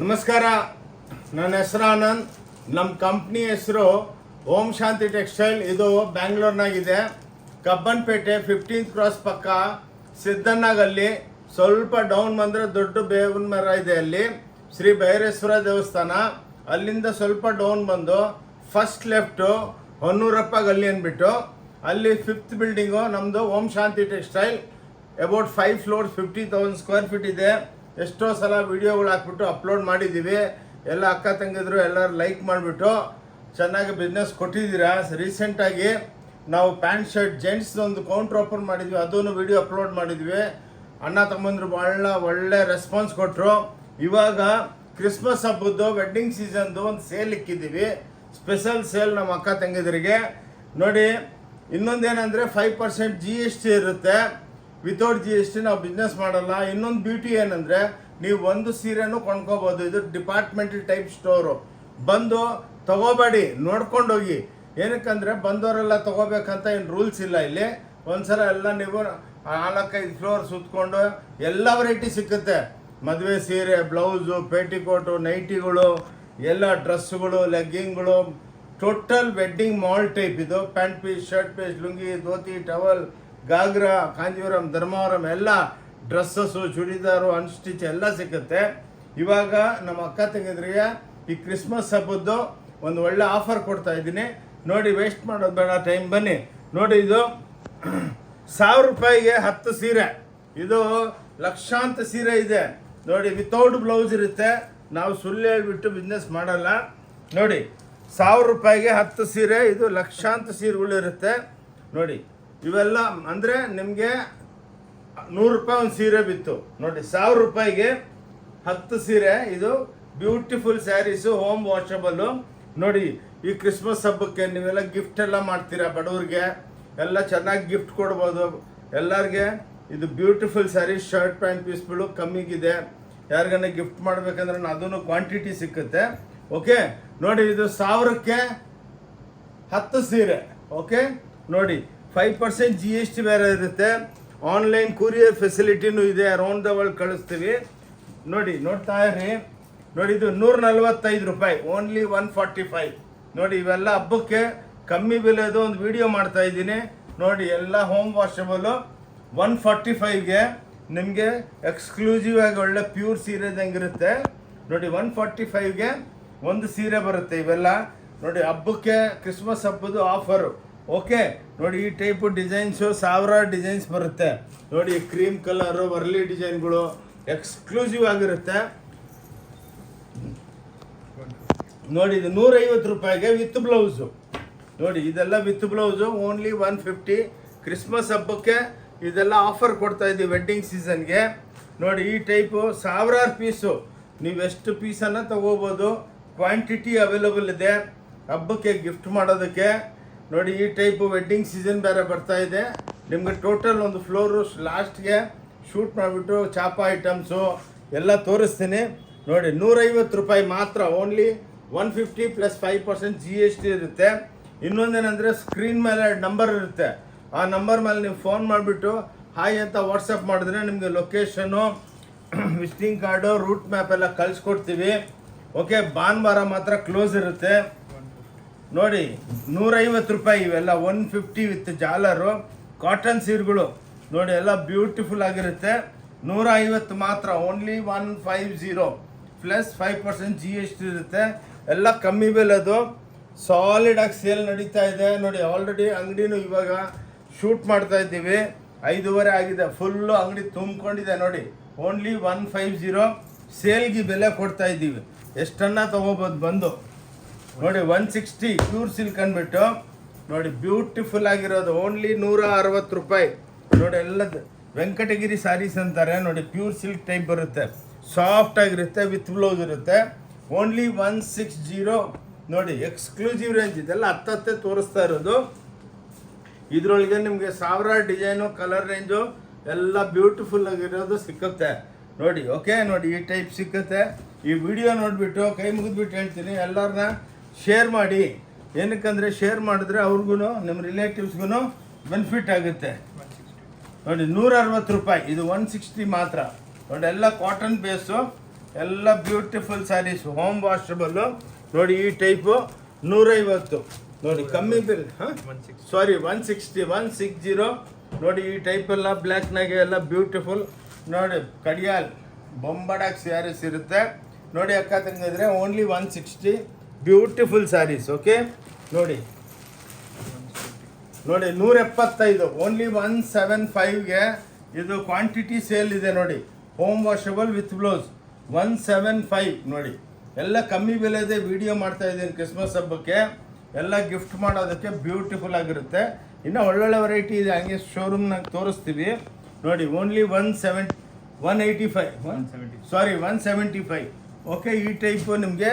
ನಮಸ್ಕಾರ. ನನ್ನ ಹೆಸರು ಆನಂದ್. ನಮ್ಮ ಕಂಪ್ನಿ ಹೆಸರು ಓಂ ಶಾಂತಿ ಟೆಕ್ಸ್ಟೈಲ್. ಇದು ಬ್ಯಾಂಗ್ಳೂರ್ನಾಗಿದೆ. ಕಬ್ಬನ್ಪೇಟೆ ಫಿಫ್ಟೀನ್ತ್ ಕ್ರಾಸ್ ಪಕ್ಕ ಸಿದ್ದಣ್ಣಗಲ್ಲಿ. ಸ್ವಲ್ಪ ಡೌನ್ ಬಂದರೆ ದೊಡ್ಡ ಬೇವಿನ ಮರ ಇದೆ ಅಲ್ಲಿ. ಶ್ರೀ ಭೈರೇಶ್ವರ ದೇವಸ್ಥಾನ. ಅಲ್ಲಿಂದ ಸ್ವಲ್ಪ ಡೌನ್ ಬಂದು ಫಸ್ಟ್ ಲೆಫ್ಟು ಹೊನ್ನೂರಪ್ಪ ಗಲ್ಲಿ ಅಂದ್ಬಿಟ್ಟು. ಅಲ್ಲಿ ಫಿಫ್ತ್ ಬಿಲ್ಡಿಂಗು ನಮ್ಮದು Om Shanti textile. About five floor fifty thousand square feet ಇದೆ. ಎಷ್ಟೋ ಸಲ ವಿಡಿಯೋಗಳು ಹಾಕ್ಬಿಟ್ಟು ಅಪ್ಲೋಡ್ ಮಾಡಿದ್ದೀವಿ. ಎಲ್ಲ ಅಕ್ಕ ತಂಗಿದ್ರು ಎಲ್ಲರೂ ಲೈಕ್ ಮಾಡಿಬಿಟ್ಟು ಚೆನ್ನಾಗಿ ಬಿಸ್ನೆಸ್ ಕೊಟ್ಟಿದ್ದೀರಾ? ರೀಸೆಂಟಾಗಿ ನಾವು ಪ್ಯಾಂಟ್ ಶರ್ಟ್ ಜೆಂಟ್ಸ್ ಒಂದು ಕೌಂಟ್ರ್ ಓಪನ್ ಮಾಡಿದ್ವಿ. ಅದನ್ನು ವಿಡಿಯೋ ಅಪ್ಲೋಡ್ ಮಾಡಿದ್ವಿ. ಅಣ್ಣ ತಮ್ಮಂದ್ರು ಭಾಳ ಒಳ್ಳೆ ರೆಸ್ಪಾನ್ಸ್ ಕೊಟ್ಟರು ಇವಾಗ ಕ್ರಿಸ್ಮಸ್ ಹಬ್ಬದ್ದು ವೆಡ್ಡಿಂಗ್ ಸೀಸನ್ದು ಒಂದು ಸೇಲ್ ಇಕ್ಕಿದ್ದೀವಿ. ಸ್ಪೆಷಲ್ ಸೇಲ್ ನಮ್ಮ ಅಕ್ಕ ತಂಗಿದರಿಗೆ. ನೋಡಿ, ಇನ್ನೊಂದೇನೆಂದರೆ five percent G S T ಇರುತ್ತೆ. ವಿತೌಟ್ ಜಿ ಎಸ್ ಟಿ ನಾವು ಬಿಸ್ನೆಸ್ ಮಾಡಲ್ಲ. ಇನ್ನೊಂದು ಬ್ಯೂಟಿ ಏನಂದರೆ, ನೀವು ಒಂದು ಸೀರೆನೂ ಕೊಂಡ್ಕೋಬಹುದು ಇದು ಡಿಪಾರ್ಟ್ಮೆಂಟಲ್ ಟೈಪ್ ಸ್ಟೋರು ಬಂದು ತಗೋಬೇಡಿ ನೋಡ್ಕೊಂಡು ಹೋಗಿ ಏನಕ್ಕಂದ್ರೆ, ಬಂದವರೆಲ್ಲ ತಗೋಬೇಕಂತ ಏನು ರೂಲ್ಸ್ ಇಲ್ಲ ಇಲ್ಲಿ. ಒಂದ್ಸಲ ಎಲ್ಲ ನೀವು ನಾಲ್ಕೈದು ಫ್ಲೋರ್ ಸುತ್ತಕೊಂಡು ಎಲ್ಲ ವೆರೈಟಿ ಸಿಕ್ಕುತ್ತೆ. ಮದುವೆ ಸೀರೆ ಬ್ಲೌಸು ಪೇಟಿಕೋಟು ನೈಟಿಗಳು ಎಲ್ಲ ಡ್ರೆಸ್ಸುಗಳು ಲೆಗ್ಗಿಂಗ್ಗಳು ಟೋಟಲ್ ವೆಡ್ಡಿಂಗ್ ಮಾಲ್ ಟೈಪ್ ಇದು. Pant piece shirt piece lungi dhoti towel ghagra, Kanjeevaram, Dharmavaram ಎಲ್ಲ ಡ್ರೆಸ್ಸಸ್ಸು, ಚೂಡಿದಾರು ಅನ್ಸ್ಟಿಚ್ ಎಲ್ಲ ಸಿಕ್ಕುತ್ತೆ. ಇವಾಗ ನಮ್ಮ ಅಕ್ಕ ತಂಗಿದ್ರಿಗೆ ಈ ಕ್ರಿಸ್ಮಸ್ ಹಬ್ಬದ್ದು ಒಂದು ಒಳ್ಳೆ ಆಫರ್ ಕೊಡ್ತಾ ಇದ್ದೀನಿ. ನೋಡಿ, ವೇಸ್ಟ್ ಮಾಡೋದು ಬೇಡ, ಟೈಮ್ ಬನ್ನಿ. ನೋಡಿ, ಇದು ಸಾವಿರ ರೂಪಾಯಿಗೆ ಹತ್ತು ಸೀರೆ. ಇದು ಲಕ್ಷಾಂತ ಸೀರೆ ಇದೆ. ನೋಡಿ ವಿತೌಟ್ ಬ್ಲೌಸ್ ಇರುತ್ತೆ. ನಾವು ಸುಳ್ಳು ಹೇಳ್ಬಿಟ್ಟು ಬಿಸ್ನೆಸ್ ಮಾಡಲ್ಲ. ನೋಡಿ, ಸಾವಿರ ರೂಪಾಯಿಗೆ ಹತ್ತು ಸೀರೆ, ಇದು ಲಕ್ಷಾಂತ ಸೀರೆಗಳು ಇರುತ್ತೆ ನೋಡಿ ಇವೆಲ್ಲ ಅಂದರೆ ನಿಮಗೆ ನೂರು ರೂಪಾಯಿ ಒಂದು ಸೀರೆ ಬಿತ್ತು. ನೋಡಿ, ಸಾವಿರ ರೂಪಾಯಿಗೆ ಹತ್ತು ಸೀರೆ, ಇದು ಬ್ಯೂಟಿಫುಲ್ ಸ್ಯಾರೀಸು ಹೋಮ್ ವಾಷಬಲ್ಲು ನೋಡಿ, ಈ ಕ್ರಿಸ್ಮಸ್ ಹಬ್ಬಕ್ಕೆ ನೀವೆಲ್ಲ ಗಿಫ್ಟ್ ಎಲ್ಲ ಮಾಡ್ತೀರಾ ಬಡವ್ರಿಗೆ? ಎಲ್ಲ ಚೆನ್ನಾಗಿ ಗಿಫ್ಟ್ ಕೊಡ್ಬೋದು. ಎಲ್ಲರಿಗೆ ಇದು ಬ್ಯೂಟಿಫುಲ್ ಸ್ಯಾರಿ ಶರ್ಟ್ ಪ್ಯಾಂಟ್ ಪೀಸ್ಗಳು ಕಮ್ಮಿಗಿದೆ. ಯಾರಿಗನ್ನ ಗಿಫ್ಟ್ ಮಾಡ್ಬೇಕಂದ್ರೆ ಅದನ್ನು ಕ್ವಾಂಟಿಟಿ ಸಿಕ್ಕುತ್ತೆ. ಓಕೆ ನೋಡಿ, ಇದು ಸಾವಿರಕ್ಕೆ ಹತ್ತು ಸೀರೆ. ಓಕೆ ನೋಡಿ five percent G S T ಬೇರೆ ಇರುತ್ತೆ. ಆನ್ಲೈನ್ ಕೊರಿಯರ್ ಫೆಸಿಲಿಟಿನೂ ಇದೆ ಅರೌಂಡ್ ದ ವರ್ಲ್ಡ್ ಕಳಿಸ್ತೀವಿ. ನೋಡಿ, ನೋಡ್ತಾ ಇರಿ. ನೋಡಿ, ಇದು ನೂರ ನಲ್ವತ್ತೈದು ರೂಪಾಯಿ ಓನ್ಲಿ ಒನ್ ಫಾರ್ಟಿ ಫೈವ್ ನೋಡಿ, ಇವೆಲ್ಲ ಹಬ್ಬಕ್ಕೆ ಕಮ್ಮಿ ಬೆಲೆದು ಒಂದು ವಿಡಿಯೋ ಮಾಡ್ತಾ ಇದ್ದೀನಿ. ನೋಡಿ, ಎಲ್ಲ ಹೋಮ್ ವಾಷಬಲು ಒನ್ ಫಾರ್ಟಿ ಫೈವ್ಗೆ ನಿಮಗೆ ಎಕ್ಸ್ಕ್ಲೂಸಿವ್ ಆಗಿ ಒಳ್ಳೆ ಪ್ಯೂರ್ ಸೀರೆದಂಗಿರುತ್ತೆ ನೋಡಿ ಒನ್ ಫಾರ್ಟಿ ಫೈವ್ಗೆ ಒಂದು ಸೀರೆ ಬರುತ್ತೆ ಇವೆಲ್ಲ. ನೋಡಿ, ಹಬ್ಬಕ್ಕೆ ಕ್ರಿಸ್ಮಸ್ ಹಬ್ಬದ ಆಫರು ಓಕೆ ನೋಡಿ ಈ ಟೈಪು ಡಿಸೈನ್ಸು ಸಾವಿರಾರು ಡಿಸೈನ್ಸ್ ಬರುತ್ತೆ. ನೋಡಿ ಕ್ರೀಮ್ ಕಲರು ವರ್ಲಿ ಡಿಸೈನ್ಗಳು ಎಕ್ಸ್ಕ್ಲೂಸಿವ್ ಆಗಿರುತ್ತೆ. ನೋಡಿ, ಇದು ನೂರೈವತ್ತು ರೂಪಾಯಿಗೆ ವಿತ್ ಬ್ಲೌಸು ನೋಡಿ, ಇದೆಲ್ಲ with blouse only one fifty Christmas ಹಬ್ಬಕ್ಕೆ ಇದೆಲ್ಲ ಆಫರ್ ಕೊಡ್ತಾ ಇದ್ದೀವಿ ವೆಡ್ಡಿಂಗ್ ಸೀಸನ್ಗೆ ನೋಡಿ, ಈ ಟೈಪು ಸಾವಿರಾರು ಪೀಸು ನೀವು ಎಷ್ಟು ಪೀಸನ್ನು ತಗೋಬೋದು. ಕ್ವಾಂಟಿಟಿ ಅವೈಲಬಲ್ ಇದೆ. ಹಬ್ಬಕ್ಕೆ ಗಿಫ್ಟ್ ಮಾಡೋದಕ್ಕೆ. ನೋಡಿ, ಈ ಟೈಪ್ ವೆಡ್ಡಿಂಗ್ ಸೀಸನ್ ಬೇರೆ ಬರ್ತಾ ಇದೆ. ನಿಮಗೆ ಟೋಟಲ್ ಒಂದು ಫ್ಲೋರು ಲಾಸ್ಟ್ಗೆ ಶೂಟ್ ಮಾಡಿಬಿಟ್ಟು ಚಾಪ ಐಟಮ್ಸು ಎಲ್ಲ ತೋರಿಸ್ತೀನಿ. ನೋಡಿ, ನೂರೈವತ್ತು ರೂಪಾಯಿ ಮಾತ್ರ only one fifty plus five percent G S T ಇರುತ್ತೆ. ಇನ್ನೊಂದೇನೆಂದರೆ ಸ್ಕ್ರೀನ್ ಮೇಲೆ ನಂಬರ್ ಇರುತ್ತೆ. ಆ ನಂಬರ್ ಮೇಲೆ ನೀವು ಫೋನ್ ಮಾಡಿಬಿಟ್ಟು ಹಾಯ್ ಅಂತ ವಾಟ್ಸಪ್ ಮಾಡಿದ್ರೆ ನಿಮಗೆ location visiting card route map ಎಲ್ಲ ಕಳಿಸ್ಕೊಡ್ತೀವಿ. ಓಕೆ ಭಾನುವಾರ ಮಾತ್ರ ಕ್ಲೋಸ್ ಇರುತ್ತೆ. ನೋಡಿ, ನೂರೈವತ್ತು ರೂಪಾಯಿ ಇವೆಲ್ಲ ಒನ್ ಫಿಫ್ಟಿ ವಿತ್ ಜಾಲರು ಕಾಟನ್ ಸೀರೆಗಳು. ನೋಡಿ, ಎಲ್ಲ ಬ್ಯೂಟಿಫುಲ್ ಆಗಿರುತ್ತೆ. ನೂರ ಐವತ್ತು ಮಾತ್ರ only one five zero plus five percent G S T ಇರುತ್ತೆ. ಎಲ್ಲ ಕಮ್ಮಿ ಬೆಲೆದು ಸಾಲಿಡ್ ಆಗಿ ಸೇಲ್ ನಡೀತಾ ಇದೆ. ನೋಡಿ ಆಲ್ರೆಡಿ ಅಂಗಡಿನೂ ಇವಾಗ ಶೂಟ್ ಮಾಡ್ತಾ ಇದ್ದೀವಿ. ಐದೂವರೆ ಆಗಿದೆ ಫುಲ್ಲು ಅಂಗಡಿ ತುಂಬಿಕೊಂಡಿದೆ, ನೋಡಿ. ಓನ್ಲಿ ಒನ್ ಫೈವ್ ಜೀರೋ ಸೇಲ್ಗೆ ಬೆಲೆ ಕೊಡ್ತಾ ಇದ್ದೀವಿ. ಎಷ್ಟನ್ನ ತೊಗೋಬೋದು ಬಂದು? ನೋಡಿ ಒನ್ ಸಿಕ್ಸ್ಟಿ ಪ್ಯೂರ್ ಸಿಲ್ಕ್ ಅಂದ್ಬಿಟ್ಟು ನೋಡಿ ಬ್ಯೂಟಿಫುಲ್ ಆಗಿರೋದು ಓನ್ಲಿ ನೂರ ಅರವತ್ತು ರೂಪಾಯಿ. ನೋಡಿ, ಎಲ್ಲದು ವೆಂಕಟಗಿರಿ ಸಾರೀಸ್ ಅಂತಾರೆ, ನೋಡಿ ಪ್ಯೂರ್ ಸಿಲ್ಕ್ ಟೈಪ್ ಬರುತ್ತೆ. ಸಾಫ್ಟ್ ಆಗಿರುತ್ತೆ ವಿತ್ ಬ್ಲೌಸ್ ಇರುತ್ತೆ. ಓನ್ಲಿ ಒನ್ ಸಿಕ್ಸ್ ಜೀರೋ ನೋಡಿ ಎಕ್ಸ್ಕ್ಲೂಸಿವ್ ರೇಂಜ್ ಇದೆಲ್ಲ ಹತ್ತತ್ತೆ ತೋರಿಸ್ತಾ ಇರೋದು. ಇದರೊಳಗೆ ನಿಮಗೆ ಸಾವಿರಾರು ಡಿಸೈನು ಕಲರ್ ರೇಂಜು ಎಲ್ಲ ಬ್ಯೂಟಿಫುಲ್ ಆಗಿರೋದು ಸಿಕ್ಕುತ್ತೆ. ನೋಡಿ ಓಕೆ ನೋಡಿ, ಈ ಟೈಪ್ ಸಿಕ್ಕುತ್ತೆ. ಈ ವಿಡಿಯೋ ನೋಡಿಬಿಟ್ಟು, ಕೈ ಮುಗಿದ್ಬಿಟ್ಟು ಹೇಳ್ತೀನಿ ಎಲ್ಲರನ್ನ ಶೇರ್ ಮಾಡಿ. ಏನಕ್ಕಂದರೆ ಶೇರ್ ಮಾಡಿದ್ರೆ ಅವ್ರಿಗೂ ನಿಮ್ಮ ರಿಲೇಟಿವ್ಸ್ಗೂ ಬೆನಿಫಿಟ್ ಆಗುತ್ತೆ. ನೋಡಿ ನೂರ ಅರವತ್ತು ರೂಪಾಯಿ ಇದು ಒನ್ ಸಿಕ್ಸ್ಟಿ ಮಾತ್ರ. ನೋಡಿ ಎಲ್ಲ ಕಾಟನ್ ಬೇಸು ಎಲ್ಲ ಬ್ಯೂಟಿಫುಲ್ ಸ್ಯಾರೀಸ್ ಹೋಮ್ ವಾಷಬಲ್ಲು ನೋಡಿ ಈ ಟೈಪು ನೂರೈವತ್ತು. ನೋಡಿ ಕಮ್ಮಿ ಬಿಲ್ ಹಾಂ? Sorry one sixty one six zero ನೋಡಿ ಈ ಟೈಪ್ ಎಲ್ಲ ಬ್ಲ್ಯಾಕ್ನಾಗೆ ಎಲ್ಲ ಬ್ಯೂಟಿಫುಲ್ ನೋಡಿ ಕಡಿಯಾಲ್ ಬೊಂಬಡಾಕ್ ಸ್ಯಾರೀಸ್ ಇರುತ್ತೆ. ನೋಡಿ ಅಕ್ಕ ತಂಗಿದ್ರೆ only one sixty beautiful sarees okay ನೋಡಿ. ನೋಡಿ ನೂರ ಎಪ್ಪತ್ತೈದು ಓನ್ಲಿ ಒನ್ ಸೆವೆನ್ ಫೈವ್ಗೆ ಇದು ಕ್ವಾಂಟಿಟಿ ಸೇಲ್ ಇದೆ ನೋಡಿ. Home washable with blouse one seven five ನೋಡಿ. ಎಲ್ಲ ಕಮ್ಮಿ ಬೆಲೆದೆ ವಿಡಿಯೋ ಮಾಡ್ತಾ ಇದ್ದೀನಿ ಕ್ರಿಸ್ಮಸ್ ಹಬ್ಬಕ್ಕೆ. ಎಲ್ಲ ಗಿಫ್ಟ್ ಮಾಡೋದಕ್ಕೆ ಬ್ಯೂಟಿಫುಲ್ ಆಗಿರುತ್ತೆ. ಇನ್ನೂ ಒಳ್ಳೊಳ್ಳೆ ವೆರೈಟಿ ಇದೆ ಹಂಗೆ ಶೋರೂಮ್ನಾಗ ತೋರಿಸ್ತೀವಿ. ನೋಡಿ only one seven one eighty five one sorry one seventy five okay ಈ ಟೈಪು ನಿಮಗೆ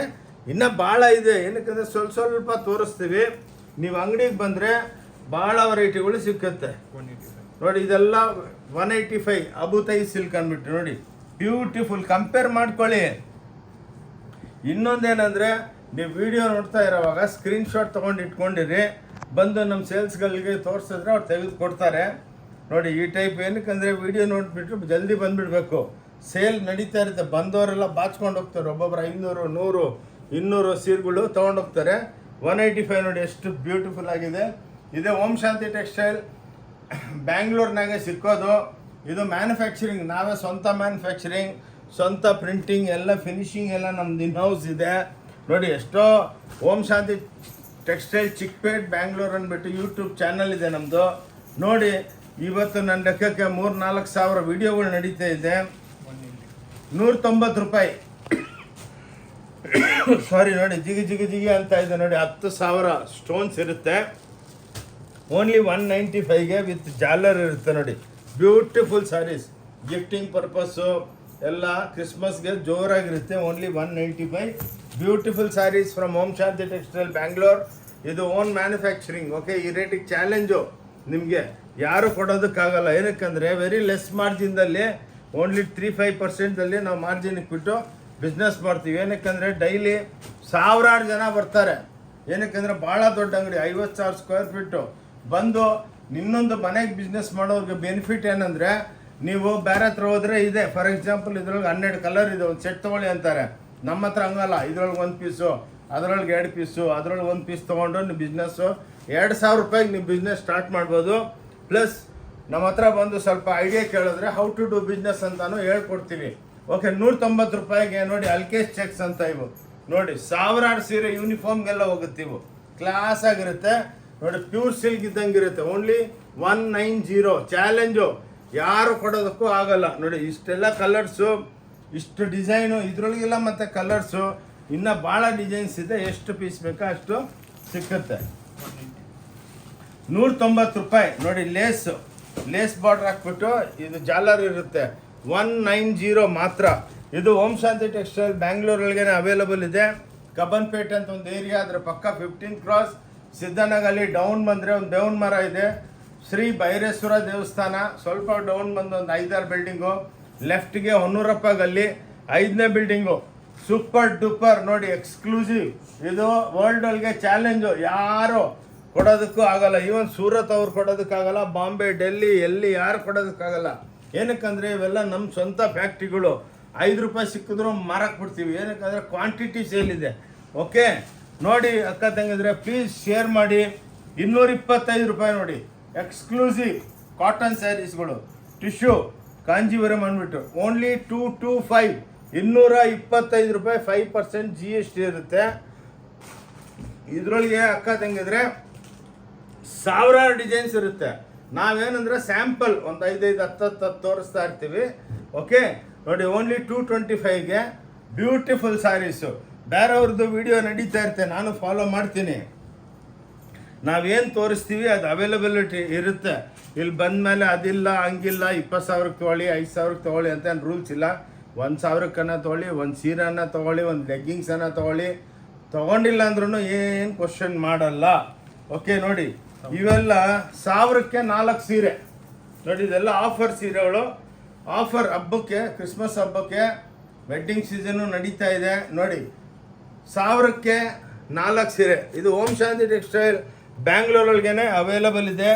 ಇನ್ನೂ ಭಾಳ ಇದೆ. ಏನಕ್ಕಂದ್ರೆ ಸ್ವಲ್ಪ ಸ್ವಲ್ಪ ತೋರಿಸ್ತೀವಿ. ನೀವು ಅಂಗಡಿಗೆ ಬಂದರೆ ಭಾಳ ವೆರೈಟಿಗಳು ಸಿಕ್ಕುತ್ತೆ. ನೋಡಿ, ಇದೆಲ್ಲ ಒನ್ ಏಯ್ಟಿ ಫೈವ್ ಅಬುತೈ ಸಿಲ್ಕ್ ಅಂದ್ಬಿಟ್ಟು ನೋಡಿ. ಬ್ಯೂಟಿಫುಲ್ ಕಂಪೇರ್ ಮಾಡ್ಕೊಳ್ಳಿ. ಇನ್ನೊಂದೇನೆಂದರೆ, ನೀವು ವಿಡಿಯೋ ನೋಡ್ತಾ ಇರೋವಾಗ ಸ್ಕ್ರೀನ್ಶಾಟ್ ತೊಗೊಂಡು ಇಟ್ಕೊಂಡಿರಿ. ಬಂದು ನಮ್ಮ ಸೇಲ್ಸ್ಗಳಿಗೆ ತೋರಿಸಿದ್ರೆ ಅವ್ರು ತೆಗೆದು ಕೊಡ್ತಾರೆ ನೋಡಿ, ಈ ಟೈಪ್ ಏನಕ್ಕಂದರೆ ವಿಡಿಯೋ ನೋಡಿಬಿಟ್ಟು ಜಲ್ದಿ ಬಂದುಬಿಡ್ಬೇಕು. ಸೇಲ್ ನಡೀತಾ ಇರುತ್ತೆ. ಬಂದವರೆಲ್ಲ ಬಾಚ್ಕೊಂಡು ಹೋಗ್ತಾರೆ. ಒಬ್ಬೊಬ್ರು ಐನೂರು, ನೂರು. ಇನ್ನೂರು ಸೀರೆಗಳು ತೊಗೊಂಡೋಗ್ತಾರೆ. ಒನ್ ಏಯ್ಟಿ ಫೈವ್ ನೋಡಿ ಎಷ್ಟು ಬ್ಯೂಟಿಫುಲ್ ಆಗಿದೆ. ಇದೆ ಓಂ ಶಾಂತಿ ಟೆಕ್ಸ್ಟೈಲ್. ಬ್ಯಾಂಗ್ಳೂರ್ನಾಗೆ ಸಿಕ್ಕೋದು. ಇದು ಮ್ಯಾನುಫ್ಯಾಕ್ಚರಿಂಗ್ ನಾವೇ ಸ್ವಂತ ಮ್ಯಾನುಫ್ಯಾಕ್ಚರಿಂಗ್ ಸ್ವಂತ ಪ್ರಿಂಟಿಂಗ್ ಎಲ್ಲ ಫಿನಿಶಿಂಗ್ ಎಲ್ಲ ನಮ್ದು ಇನ್ ಹೌಸ್ ಇದೆ. ನೋಡಿ ಎಷ್ಟೋ ಓಂ ಶಾಂತಿ ಟೆಕ್ಸ್ಟೈಲ್ ಚಿಕ್ಕಪೇಟ್, ಬ್ಯಾಂಗ್ಳೂರ್ ಅಂದ್ಬಿಟ್ಟು ಯೂಟ್ಯೂಬ್ ಚಾನಲ್ ಇದೆ ನಮ್ಮದು ನೋಡಿ, ಇವತ್ತು ನನ್ನ ಲೆಕ್ಕಕ್ಕೆ ಮೂರು ನಾಲ್ಕು ಸಾವಿರ ವಿಡಿಯೋಗಳು ನಡೀತಾ ಇದೆ. ನೂರ ತೊಂಬತ್ತು ರೂಪಾಯಿ. ಸಾರಿ ನೋಡಿ, ಜಿಗಿ ಜಿಗಿ ಜಿಗಿ ಅಂತ ಇದೆ ನೋಡಿ, ಹತ್ತು ಸಾವಿರ ಸ್ಟೋನ್ಸ್ ಇರುತ್ತೆ. ಓನ್ಲಿ ಒನ್ ನೈಂಟಿ ಫೈವ್ಗೆ ವಿತ್ ಜಾಲರ್ ಇರುತ್ತೆ ನೋಡಿ. ಬ್ಯೂಟಿಫುಲ್ ಸ್ಯಾರೀಸ್ ಗಿಫ್ಟಿಂಗ್ ಪರ್ಪಸ್ಸು ಎಲ್ಲ ಕ್ರಿಸ್ಮಸ್ಗೆ ಜೋರಾಗಿರುತ್ತೆ only one ninety five beautiful saris from Om Shanti textile Bangalore ಇದು ಓನ್ ಮ್ಯಾನುಫ್ಯಾಕ್ಚರಿಂಗ್ ಓಕೆ ಈ ರೇಟಿಗೆ ಚಾಲೆಂಜು ನಿಮಗೆ. ಯಾರು ಕೊಡೋದಕ್ಕಾಗಲ್ಲ. ಏನಕ್ಕಂದರೆ ವೆರಿ ಲೆಸ್ ಮಾರ್ಜಿನ್ದಲ್ಲಿ ಓನ್ಲಿ ತ್ರೀ ಫೈವ್ ಪರ್ಸೆಂಟಲ್ಲಿ ನಾವು ಮಾರ್ಜಿನ್ ಇಟ್ಬಿಟ್ಟು ಬಿಸ್ನೆಸ್ ಮಾಡ್ತೀವಿ. ಏನಕ್ಕಂದರೆ ಡೈಲಿ ಸಾವಿರಾರು ಜನ ಬರ್ತಾರೆ. ಏನಕ್ಕಂದ್ರೆ ಭಾಳ ದೊಡ್ಡ ಅಂಗಡಿ, ಐವತ್ತು ಸಾವಿರ ಸ್ಕ್ವೇರ್ ಫೀಟು. ಬಂದು ನಿನ್ನೊಂದು ಮನೆಗೆ ಬಿಸ್ನೆಸ್ ಮಾಡೋರಿಗೆ ಬೆನಿಫಿಟ್ ಏನಂದರೆ, ನೀವು ಬೇರೆ ಹತ್ರ ಹೋದರೆ ಇದೆ. ಫಾರ್ ಎಕ್ಸಾಂಪಲ್ ಇದ್ರೊಳಗೆ ಹನ್ನೆರಡು ಕಲರ್ ಇದೆ, ಒಂದು ಸೆಟ್ ತೊಗೊಳ್ಳಿ ಅಂತಾರೆ. ನಮ್ಮ ಹತ್ರ ಹಂಗಲ್ಲ. ಇದ್ರೊಳಗೆ ಒಂದು ಪೀಸು, ಅದರೊಳಗೆ ಎರಡು ಪೀಸು, ಅದರೊಳಗೆ ಒಂದು ಪೀಸ್ ತೊಗೊಂಡು ನೀವು ಬಿಸ್ನೆಸ್ಸು ಎರಡು ಸಾವಿರ ರೂಪಾಯಿಗೆ ನೀವು ಬಿಸ್ನೆಸ್ ಸ್ಟಾರ್ಟ್ ಮಾಡ್ಬೋದು. ಪ್ಲಸ್ ನಮ್ಮ ಹತ್ರ ಬಂದು ಸ್ವಲ್ಪ ಐಡಿಯಾ ಕೇಳಿದ್ರೆ ಹೌ ಟು ಡೂ ಬಿಸ್ನೆಸ್ ಅಂತಾನು ಹೇಳ್ಕೊಡ್ತೀವಿ. ಓಕೆ ನೂರ ತೊಂಬತ್ತು ರೂಪಾಯಿಗೆ ನೋಡಿ ಅಲ್ಕೇಶ್ ಚೆಕ್ಸ್ ಅಂತ ಇವು. ನೋಡಿ, ಸಾವಿರಾರು ಸೀರೆ ಯೂನಿಫಾರ್ಮ್ಗೆಲ್ಲ ಹೋಗುತ್ತೆ ಇವು. ಕ್ಲಾಸ್ ಆಗಿರುತ್ತೆ. ನೋಡಿ ಪ್ಯೂರ್ ಸಿಲ್ಕ್ ಇದ್ದಂಗೆ ಇರುತ್ತೆ only one nine zero challenge ಯಾರು ಕೊಡೋದಕ್ಕೂ ಆಗಲ್ಲ. ನೋಡಿ, ಇಷ್ಟೆಲ್ಲ ಕಲರ್ಸು ಇಷ್ಟು ಡಿಸೈನು ಇದರೊಳಗೆಲ್ಲ ಮತ್ತು ಕಲರ್ಸು ಇನ್ನು ಭಾಳ ಡಿಸೈನ್ಸ್ ಇದೆ. ಎಷ್ಟು ಪೀಸ್ ಬೇಕೋ ಅಷ್ಟು ಸಿಕ್ಕುತ್ತೆ. ನೂರ ತೊಂಬತ್ತು ರೂಪಾಯಿ. ನೋಡಿ ಲೇಸು ಲೇಸ್ ಬಾರ್ಡ್ರ್ ಹಾಕ್ಬಿಟ್ಟು ಇದು ಜಾಲರ್ ಇರುತ್ತೆ. ಒನ್ ನೈನ್ ಜೀರೋ ಮಾತ್ರ. ಇದು ಓಂ ಶಾಂತಿ ಟೆಕ್ಸ್ಟೈಲ್ ಬ್ಯಾಂಗ್ಳೂರೊಳಗೆ ಅವೈಲಬಲ್ ಇದೆ. ಕಬ್ಬನ್ಪೇಟೆ ಅಂತ ಒಂದು ಏರಿಯಾ ಅದರ ಪಕ್ಕ ಫಿಫ್ಟೀನ್ ಕ್ರಾಸ್ ಸಿದ್ದನಗಲ್ಲಿ ಡೌನ್ ಬಂದರೆ ಒಂದು ಬೇವನ್ ಮರ ಇದೆ. ಶ್ರೀ ಭೈರೇಶ್ವರ ದೇವಸ್ಥಾನ, ಸ್ವಲ್ಪ ಡೌನ್ ಬಂದು ಒಂದು ಐದಾರು ಬಿಲ್ಡಿಂಗು ಲೆಫ್ಟ್ಗೆ ಹೊನ್ನೂರಪ್ಪ ಗಲ್ಲಿ, ಐದನೇ ಬಿಲ್ಡಿಂಗು ಸೂಪರ್ ಡೂಪರ್ ನೋಡಿ ಎಕ್ಸ್ಕ್ಲೂಸಿವ್ ಇದು ವರ್ಲ್ಡ್ ಒಳಗೆ ಚಾಲೆಂಜು ಯಾರು ಕೊಡೋದಕ್ಕೂ ಆಗಲ್ಲ. ಈವನ್ ಸೂರತ್ ಅವ್ರು ಕೊಡೋದಕ್ಕಾಗಲ್ಲ. ಬಾಂಬೆ ಡೆಲ್ಲಿ ಎಲ್ಲಿ ಯಾರು ಕೊಡೋದಕ್ಕಾಗಲ್ಲ. ಏನಕ್ಕಂದ್ರೆ ಇವೆಲ್ಲ ನಮ್ಮ ಸ್ವಂತ ಫ್ಯಾಕ್ಟ್ರಿಗಳು. ಐದು ರೂಪಾಯಿ ಸಿಕ್ಕಿದ್ರು ಮಾರಕ್ಕೆ ಬಿಡ್ತೀವಿ. ಏನಕ್ಕಂದ್ರೆ ಕ್ವಾಂಟಿಟಿ ಸೇಲ್ ಇದೆ. ಓಕೆ ನೋಡಿ ಅಕ್ಕ ತಂಗಿದ್ರೆ ಪ್ಲೀಸ್ ಶೇರ್ ಮಾಡಿ. ಇನ್ನೂರ ಇಪ್ಪತ್ತೈದು ರೂಪಾಯಿ ನೋಡಿ. ಎಕ್ಸ್ಕ್ಲೂಸಿವ್ ಕಾಟನ್ ಸ್ಯಾರೀಸ್ಗಳು ಟಿಶ್ಯೂ ಕಾಂಜೀವರಂ ಅಂದ್ಬಿಟ್ಟು. ಓನ್ಲಿ ಟೂ ಟೂ ಫೈವ್ ಇನ್ನೂರ ಇಪ್ಪತ್ತೈದು ರೂಪಾಯಿ five percent G S T ಇರುತ್ತೆ. ಇದರೊಳಗೆ ಅಕ್ಕ ತಂಗಿದ್ರೆ ಸಾವಿರಾರು ಡಿಸೈನ್ಸ್ ಇರುತ್ತೆ. ನಾವೇನಂದ್ರೆ ಸ್ಯಾಂಪಲ್ ಒಂದು ಐದೈದು ಹತ್ತು ಹತ್ತು ಹತ್ತು ತೋರಿಸ್ತಾ ಇರ್ತೀವಿ. ಓಕೆ ನೋಡಿ ಓನ್ಲಿ ಟೂ ಟ್ವೆಂಟಿ ಫೈವ್ಗೆ ಬ್ಯೂಟಿಫುಲ್ ಸ್ಯಾರೀಸು ಬೇರೆಯವ್ರದ್ದು ವಿಡಿಯೋ ನಡೀತಾ ಇರುತ್ತೆ, ನಾನು ಫಾಲೋ ಮಾಡ್ತೀನಿ. ನಾವೇನು ತೋರಿಸ್ತೀವಿ, ಅದು ಅವೈಲಬಿಲಿಟಿ ಇರುತ್ತೆ. ಇಲ್ಲಿ ಬಂದಮೇಲೆ ಅದಿಲ್ಲ, ಹಂಗಿಲ್ಲ, ಇಪ್ಪತ್ತು ಸಾವಿರಕ್ಕೆ ತೊಗೊಳ್ಳಿ, ಐದು ಸಾವಿರಕ್ಕೆ ತೊಗೊಳ್ಳಿ ಅಂತ ಏನು ರೂಲ್ಸ್ ಇಲ್ಲ. ಒಂದು ಸಾವಿರಕ್ಕನ್ನ ತೊಗೊಳ್ಳಿ, ಒಂದು ಸೀರೆನ ತೊಗೊಳ್ಳಿ, ಒಂದು ಲೆಗ್ಗಿಂಗ್ಸನ್ನು ತೊಗೊಳ್ಳಿ. ತೊಗೊಂಡಿಲ್ಲ ಅಂದ್ರೂ ಏನು ಕ್ವಶನ್ ಮಾಡಲ್ಲ. ಓಕೆ ನೋಡಿ. ಇವೆಲ್ಲ ಸಾವಿರಕ್ಕೆ ನಾಲ್ಕು ಸೀರೆ. ನೋಡಿ, ಇದೆಲ್ಲ ಆಫರ್ ಸೀರೆಗಳು. ಆಫರ್ ಹಬ್ಬಕ್ಕೆ ಕ್ರಿಸ್ಮಸ್ ಹಬ್ಬಕ್ಕೆ ವೆಡ್ಡಿಂಗ್ ಸೀಸನ್ನು ನಡೀತಾ ಇದೆ. ನೋಡಿ, ಸಾವಿರಕ್ಕೆ ನಾಲ್ಕು ಸೀರೆ. ಇದು ಓಂ ಶಾಂತಿ ಟೆಕ್ಸ್ಟೈಲ್ ಬ್ಯಾಂಗ್ಳೂರೊಳಗೇನೆ ಅವೈಲಬಲ್ ಇದೆ.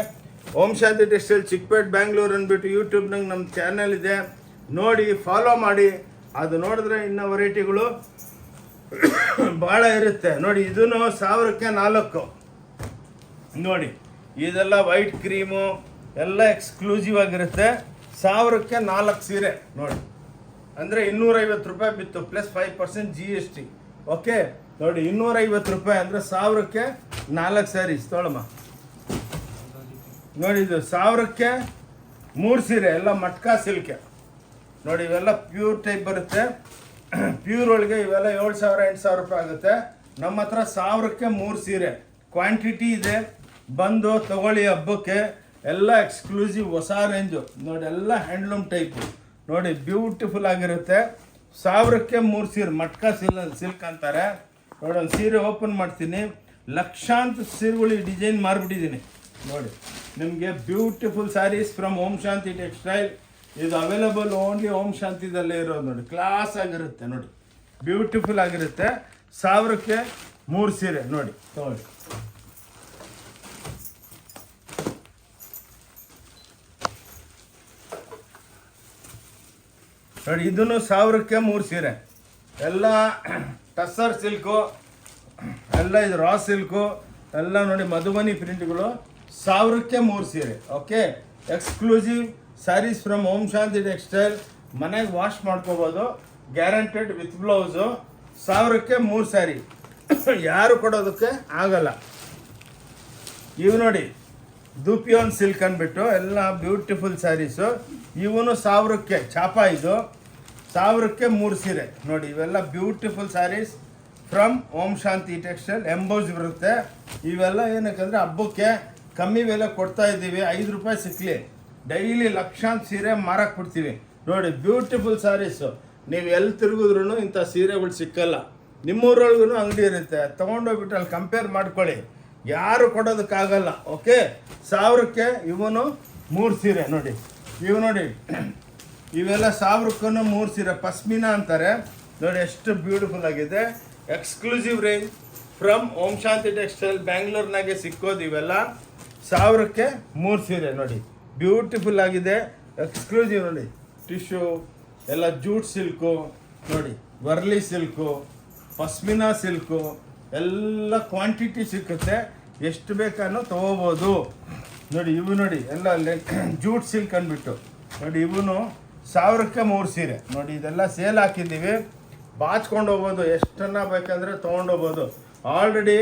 ಓಂ ಶಾಂತಿ ಟೆಕ್ಸ್ಟೈಲ್ ಚಿಕ್ಕಪೇಟ್ ಬ್ಯಾಂಗ್ಳೂರ್ ಅಂದ್ಬಿಟ್ಟು ಯೂಟ್ಯೂಬ್ನಾಗ ನಮ್ಮ ಚಾನಲ್ ಇದೆ. ನೋಡಿ ಫಾಲೋ ಮಾಡಿ. ಅದು ನೋಡಿದ್ರೆ ಇನ್ನು ವೆರೈಟಿಗಳು ಭಾಳ ಇರುತ್ತೆ. ನೋಡಿ ಇದೂ ಸಾವಿರಕ್ಕೆ ನಾಲ್ಕು. ನೋಡಿ, ಇದೆಲ್ಲ ವೈಟ್ ಕ್ರೀಮು ಎಲ್ಲ ಎಕ್ಸ್ಕ್ಲೂಸಿವ್ ಆಗಿರುತ್ತೆ. ಸಾವಿರಕ್ಕೆ ನಾಲ್ಕು ಸೀರೆ, ನೋಡಿ. ಅಂದರೆ ಇನ್ನೂರೈವತ್ತು ರೂಪಾಯಿ ಬಿತ್ತು plus five percent G S T okay ನೋಡಿ, ಇನ್ನೂರೈವತ್ತು ರೂಪಾಯಿ ಅಂದರೆ ಸಾವಿರಕ್ಕೆ ನಾಲ್ಕು ಸ್ಯಾರೀಸ್ ತೊಗೊಳಮ್ಮ. ನೋಡಿ, ಇದು ಸಾವಿರಕ್ಕೆ ಮೂರು ಸೀರೆ, ಎಲ್ಲ ಮಟ್ಕಾ ಸಿಲ್ಕೆ ನೋಡಿ, ಇವೆಲ್ಲ ಪ್ಯೂರ್ ಟೈಪ್ ಬರುತ್ತೆ. ಪ್ಯೂರ್ ಒಳಗೆ ಇವೆಲ್ಲ ಏಳು ಸಾವಿರ, ಎಂಟು ಸಾವಿರ ರೂಪಾಯಿ ಆಗುತ್ತೆ. ನಮ್ಮ ಹತ್ರ ಸಾವಿರಕ್ಕೆ ಮೂರು ಸೀರೆ. ಕ್ವಾಂಟಿಟಿ ಇದೆ. ಬಂದು ತಗೊಳ್ಳಿ ಹಬ್ಬಕ್ಕೆ ಎಲ್ಲ ಎಕ್ಸ್ಕ್ಲೂಸಿವ್ ಹೊಸ ರೇಂಜು ನೋಡಿ, ಎಲ್ಲ ಹ್ಯಾಂಡ್ಲೂಮ್ ಟೈಪು ನೋಡಿ ಬ್ಯೂಟಿಫುಲ್ ಆಗಿರುತ್ತೆ. ಸಾವಿರಕ್ಕೆ ಮೂರು ಸೀರೆ, ಮಟ್ಕಾ ಸಿಲ್ ಸಿಲ್ಕ್ ಅಂತಾರೆ. ನೋಡಿ, ಒಂದು ಸೀರೆ ಓಪನ್ ಮಾಡ್ತೀನಿ. ಲಕ್ಷಾಂತರ ಸೀರೆಗಳು ಡಿಸೈನ್ ಮಾರ್ಬಿಟ್ಟಿದ್ದೀನಿ ನೋಡಿ, ನಿಮಗೆ beautiful sarees from Om Shanti textile ಇದು ಅವೈಲಬಲ್ ಓನ್ಲಿ ಓಂ ಶಾಂತಿದಲ್ಲೇ ಇರೋದು ನೋಡಿ. ಕ್ಲಾಸ್ ಆಗಿರುತ್ತೆ ನೋಡಿ. ಬ್ಯೂಟಿಫುಲ್ ಆಗಿರುತ್ತೆ. ಸಾವಿರಕ್ಕೆ ಮೂರು ಸೀರೆ ನೋಡಿ, ತಗೊಳ್ಳಿ. ನೋಡಿ, ಇದನ್ನು ಸಾವಿರಕ್ಕೆ ಮೂರು ಸೀರೆ. ಎಲ್ಲ ಟಸ್ಸರ್ ಸಿಲ್ಕು, ಎಲ್ಲ ಇದು ರಾ ಸಿಲ್ಕು, ಎಲ್ಲ ನೋಡಿ ಮಧುಬನಿ ಪ್ರಿಂಟ್ಗಳು ಸಾವಿರಕ್ಕೆ ಮೂರು ಸೀರೆ, okay? Exclusive saris from Om Shanti textile ಮನೆಗೆ ವಾಶ್ ಮಾಡ್ಕೋಬೋದು. ಗ್ಯಾರಂಟೆಡ್ ವಿತ್ ಬ್ಲೌಸು ಸಾವಿರಕ್ಕೆ ಮೂರು ಸ್ಯಾರಿ ಯಾರು ಕೊಡೋದಕ್ಕೆ ಆಗಲ್ಲ. ಇವು ನೋಡಿ ದುಪಿಯೋನ್ ಸಿಲ್ಕ್ ಅಂದ್ಬಿಟ್ಟು ಎಲ್ಲ ಬ್ಯೂಟಿಫುಲ್ ಸ್ಯಾರೀಸು ಇವನು ಸಾವಿರಕ್ಕೆ ಚಾಪ ಇದು. ಸಾವಿರಕ್ಕೆ ಮೂರು ಸೀರೆ. ನೋಡಿ, ಇವೆಲ್ಲ beautiful sarees from Om Shanti textile emboss ಬರುತ್ತೆ. ಇವೆಲ್ಲ ಏನಕ್ಕಂದ್ರೆ ಹಬ್ಬಕ್ಕೆ ಕಮ್ಮಿ ಬೆಲೆ ಕೊಡ್ತಾ ಇದ್ದೀವಿ. ಐದು ರೂಪಾಯಿ ಸಿಕ್ಕಲಿ ಡೈಲಿ ಲಕ್ಷಾಂತ ಸೀರೆ ಮಾರಕ್ಕೆ ಬಿಡ್ತೀವಿ. ನೋಡಿ ಬ್ಯೂಟಿಫುಲ್ ಸ್ಯಾರೀಸು ನೀವು ಎಲ್ಲಿ ತಿರುಗಿದ್ರೂ ಇಂಥ ಸೀರೆಗಳು ಸಿಕ್ಕಲ್ಲ. ನಿಮ್ಮೂರೊಳಗೂ ಅಂಗಡಿ ಇರುತ್ತೆ. ತೊಗೊಂಡೋಗ್ಬಿಟ್ಟು ಅಲ್ಲಿ ಕಂಪೇರ್ ಮಾಡ್ಕೊಳ್ಳಿ. ಯಾರು ಕೊಡೋದಕ್ಕಾಗಲ್ಲ. ಓಕೆ ಸಾವಿರಕ್ಕೆ ಇವನು ಮೂರು ಸೀರೆ. ನೋಡಿ. ಇವು ನೋಡಿ. ಇವೆಲ್ಲ ಸಾವಿರಕ್ಕೂ ಮೂರು ಸೀರೆ ಪಸ್ಮಿನಾ ಅಂತಾರೆ. ನೋಡಿ ಎಷ್ಟು ಬ್ಯೂಟಿಫುಲ್ ಆಗಿದೆ. Exclusive range from Om Shanti textile ಬ್ಯಾಂಗ್ಳೂರ್ನಾಗೆ ಸಿಕ್ಕೋದು ಇವೆಲ್ಲ. ಸಾವಿರಕ್ಕೆ ಮೂರು ಸೀರೆ ನೋಡಿ. ಬ್ಯೂಟಿಫುಲ್ ಆಗಿದೆ. ಎಕ್ಸ್ಕ್ಲೂಸಿವ್ ನೋಡಿ. ಟಿಶ್ಯೂ ಎಲ್ಲ ಜೂಟ್ ಸಿಲ್ಕು ನೋಡಿ. ವರ್ಲಿ ಸಿಲ್ಕು ಪಸ್ಮಿನಾ ಸಿಲ್ಕು ಎಲ್ಲ ಕ್ವಾಂಟಿಟಿ ಸಿಕ್ಕುತ್ತೆ. ಎಷ್ಟು ಬೇಕಾನೂ ತೊಗೋಬೋದು. ನೋಡಿ, ಇವು ನೋಡಿ, ಎಲ್ಲ ಜೂಟ್ ಸಿಲ್ಕ್ ಅಂದ್ಬಿಟ್ಟು. ನೋಡಿ, ಇವನು ಸಾವಿರಕ್ಕೆ ಮೂರು ಸೀರೆ. ನೋಡಿ, ಇದೆಲ್ಲ ಸೇಲ್ ಹಾಕಿದ್ದೀವಿ. ಬಾಚ್ಕೊಂಡು ಹೋಗ್ಬೋದು. ಎಷ್ಟನ್ನ ಬೇಕಂದ್ರೆ ತೊಗೊಂಡೋಗ್ಬೋದು ಆಲ್ರೆಡಿ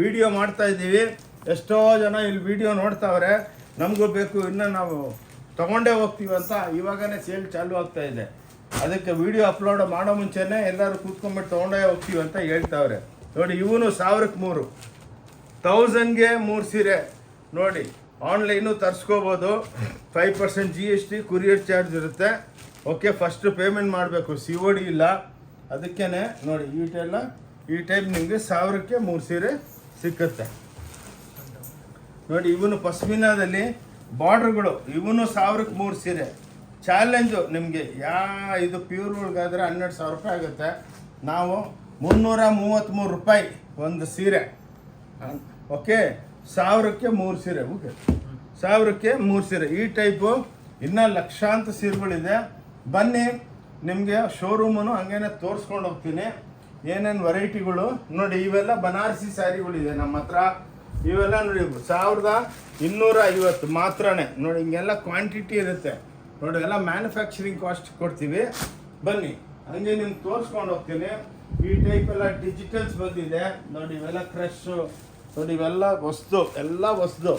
ವಿಡಿಯೋ ಮಾಡ್ತಾ ಇದ್ದೀವಿ. ಎಷ್ಟೋ ಜನ ಇಲ್ಲಿ ವಿಡಿಯೋ ನೋಡ್ತಾವ್ರೆ. ನಮಗೂ ಬೇಕು, ಇನ್ನೂ ನಾವು ತೊಗೊಂಡೇ ಹೋಗ್ತೀವಿ ಅಂತ ಇವಾಗನೇ ಸೇಲ್ ಚಾಲು ಆಗ್ತಾ ಇದೆ. ಅದಕ್ಕೆ ವಿಡಿಯೋ ಅಪ್ಲೋಡ್ ಮಾಡೋ ಮುಂಚೆನೇ ಎಲ್ಲರೂ ಕೂತ್ಕೊಂಡ್ಬಿಟ್ಟು ತೊಗೊಂಡೇ ಹೋಗ್ತೀವಿ ಅಂತ ಹೇಳ್ತಾವ್ರೆ. ನೋಡಿ, ಇವನು ಸಾವಿರಕ್ಕೆ ಮೂರು. ತೌಸಂಡ್ಗೆ ಮೂರು ಸೀರೆ. ನೋಡಿ online ತರಿಸ್ಕೋಬೋದು. Five percent G S T courier charge ಇರುತ್ತೆ. ಓಕೆ ಫಸ್ಟು ಪೇಮೆಂಟ್ ಮಾಡಬೇಕು. ಸಿ ಒ ಡಿ ಇಲ್ಲ. ಅದಕ್ಕೇ ನೋಡಿ, ಈ ಟೈಲ ಈ ಟೈಪ್ ನಿಮಗೆ ಸಾವಿರಕ್ಕೆ ಮೂರು ಸೀರೆ ಸಿಕ್ಕುತ್ತೆ. ನೋಡಿ, ಇವನು ಪಶ್ಮಿನಾದಲ್ಲಿ ಬಾರ್ಡ್ರ್ಗಳು ಇವನು ಸಾವಿರಕ್ಕೆ ಮೂರು ಸೀರೆ. ಚಾಲೆಂಜು ನಿಮಗೆ. ಯಾ, ಇದು ಪ್ಯೂರ್ ಒಳಗಾದರೆ ಹನ್ನೆರಡು ಸಾವಿರ ರೂಪಾಯಿ ಆಗುತ್ತೆ. ನಾವು ಮುನ್ನೂರ ಮೂವತ್ತ್ಮೂರು ರೂಪಾಯಿ ಒಂದು ಸೀರೆ. ಓಕೆ ಸಾವಿರಕ್ಕೆ ಮೂರು ಸೀರೆ ಓಕೆ ಸಾವಿರಕ್ಕೆ ಮೂರು ಸೀರೆ. ಈ ಟೈಪು ಇನ್ನೂ ಲಕ್ಷಾಂತರ ಸೀರೆಗಳಿದೆ. ಬನ್ನಿ, ನಿಮಗೆ ಶೋರೂಮನ್ನು ಹಂಗೇನೆ ತೋರಿಸ್ಕೊಂಡು ಹೋಗ್ತೀನಿ. ಏನೇನು ವೆರೈಟಿಗಳು ನೋಡಿ, ಇವೆಲ್ಲ ಬನಾರಸಿ ಸ್ಯಾರಿಗಳಿದೆ ನಮ್ಮ ಹತ್ರ. ಇವೆಲ್ಲ ನೋಡಿ, ಸಾವಿರದ ಇನ್ನೂರ ಐವತ್ತು ಮಾತ್ರನೇ. ನೋಡಿ, ಹಿಂಗೆಲ್ಲ ಕ್ವಾಂಟಿಟಿ ಇರುತ್ತೆ. ನೋಡಿ, ಎಲ್ಲ ಮ್ಯಾನುಫ್ಯಾಕ್ಚರಿಂಗ್ ಕಾಸ್ಟ್ ಕೊಡ್ತೀವಿ. ಬನ್ನಿ, ಹಂಗೆ ನಿಮ್ಗೆ ತೋರಿಸ್ಕೊಂಡು ಹೋಗ್ತೀನಿ. ಈ ಟೈಪ್ ಎಲ್ಲ ಡಿಜಿಟಲ್ಸ್ ಬಂದಿದೆ. ನೋಡಿ, ಇವೆಲ್ಲ ಕ್ರಶು ನೋಡಿ ಇವೆಲ್ಲ ಹೊಸ್ದು, ಎಲ್ಲ ಹೊಸ್ದು.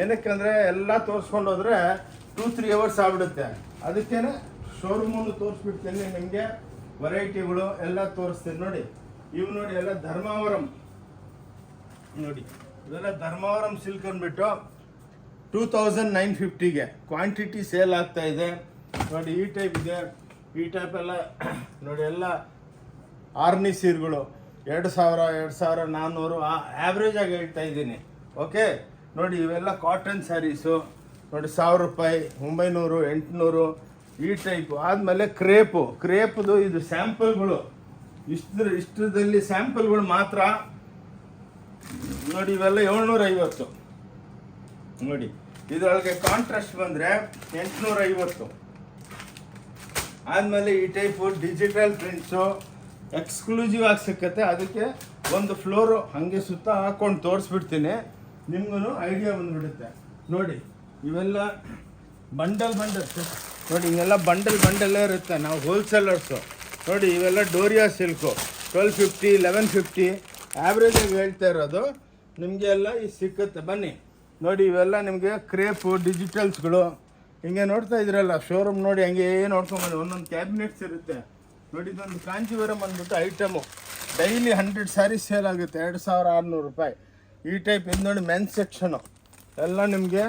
ಏನಕ್ಕೆ ಅಂದ್ರೆ, ಎಲ್ಲ ತೋರಿಸ್ಕೊಂಡು ಹೋದ್ರೆ ಟೂ ತ್ರೀ ಅವರ್ಸ್ ಆಗ್ಬಿಡುತ್ತೆ. ಅದಕ್ಕೇನೆ ಶೋರೂಮನ್ನು ತೋರಿಸ್ಬಿಡ್ತೀನಿ ನಿಮಗೆ ವೆರೈಟಿಗಳು ಎಲ್ಲ ತೋರಿಸ್ತೀನಿ. ನೋಡಿ, ಇವು ನೋಡಿ, ಎಲ್ಲ ಧರ್ಮಾವರಂ. ನೋಡಿ ಇದೆಲ್ಲ ಧರ್ಮಾವರಂ ಸಿಲ್ಕ್ ಅಂದ್ಬಿಟ್ಟು ಟೂ ತೌಸಂಡ್ ನೈನ್ ಫಿಫ್ಟಿಗೆ ಕ್ವಾಂಟಿಟಿ ಸೇಲ್ ಆಗ್ತಾ ಇದೆ. ನೋಡಿ, ಈ ಟೈಪ್ ಇದೆ. ಈ ಟೈಪ್ ಎಲ್ಲ, ನೋಡಿ, ಎಲ್ಲ ಆರ್ನಿ ಸೀರೆಗಳು. ಎರಡು ಸಾವಿರ ಎರಡು ಸಾವಿರ ನಾನ್ನೂರು ಆ ಆ್ಯಾವ್ರೇಜ್ ಆಗಿ ಹೇಳ್ತಾ ಇದ್ದೀನಿ. ಓಕೆ ನೋಡಿ, ಇವೆಲ್ಲ ಕಾಟನ್ ಸ್ಯಾರೀಸು ನೋಡಿ, ಸಾವಿರ ರೂಪಾಯಿ, ಒಂಬೈನೂರು, ಎಂಟುನೂರು, ಈ ಟೈಪು ಆದಮೇಲೆ ಕ್ರೇಪು ಕ್ರೇಪ್ದು ಇದು ಸ್ಯಾಂಪಲ್ಗಳು ಇಷ್ಟ್ರ ಇಷ್ಟದಲ್ಲಿ ಸ್ಯಾಂಪಲ್ಗಳು ಮಾತ್ರ. ನೋಡಿ, ಇವೆಲ್ಲ ಏಳ್ನೂರ ಐವತ್ತು ನೋಡಿ, ಇದರೊಳಗೆ ಕಾಂಟ್ರಾಸ್ಟ್ ಬಂದರೆ ಎಂಟುನೂರ ಐವತ್ತು ಆದಮೇಲೆ ಈ ಟೈಪು ಡಿಜಿಟಲ್ ಪ್ರಿಂಟ್ಸು ಎಕ್ಸ್ಕ್ಲೂಸಿವ್ ಆಗಿ ಸಿಕ್ಕತ್ತೆ. ಅದಕ್ಕೆ ಒಂದು ಫ್ಲೋರು ಹಂಗೆ ಸುತ್ತ ಹಾಕೊಂಡು ತೋರಿಸ್ಬಿಡ್ತೀನಿ. ನಿಮ್ಗೂ ಐಡಿಯಾ ಬಂದುಬಿಡುತ್ತೆ. ನೋಡಿ, ಇವೆಲ್ಲ ಬಂಡಲ್ ಬಂಡಲ್ ನೋಡಿ ಹಿಂಗೆಲ್ಲ ಬಂಡಲ್ ಬಂಡಲ್ಲೇ ಇರುತ್ತೆ. ನಾವು ಹೋಲ್ಸೇಲರ್ಸು ನೋಡಿ, ಇವೆಲ್ಲ Doriya silk twelve fifty eleven fifty ಆ್ಯಾವ್ರೇಜಾಗಿ ಹೇಳ್ತಾ ಇರೋದು. ನಿಮಗೆ ಎಲ್ಲ ಈ ಸಿಕ್ಕುತ್ತೆ. ಬನ್ನಿ. ನೋಡಿ, ಇವೆಲ್ಲ ನಿಮಗೆ ಕ್ರೇಪು ಡಿಜಿಟಲ್ಸ್ಗಳು ಹಿಂಗೆ ನೋಡ್ತಾ ಇದ್ರಲ್ಲ ಶೋರೂಮ್ ನೋಡಿ, ಹಂಗೆ ನೋಡ್ಕೊಂಬಂದು ಒಂದೊಂದು ಕ್ಯಾಬಿನೆಟ್ಸ್ ಇರುತ್ತೆ. ನೋಡಿ, ಇದೊಂದು ಕಾಂಚೀವರಂ ಅಂದ್ಬಿಟ್ಟು item daily hundred sari sale ಆಗುತ್ತೆ, ಎರಡು ಸಾವಿರ ಆರುನೂರು ರೂಪಾಯಿ. ಈ ಟೈಪ್ ಇದು ನೋಡಿ ಮೆನ್ಸ್ ಸೆಕ್ಷನು ಎಲ್ಲ ನಿಮಗೆ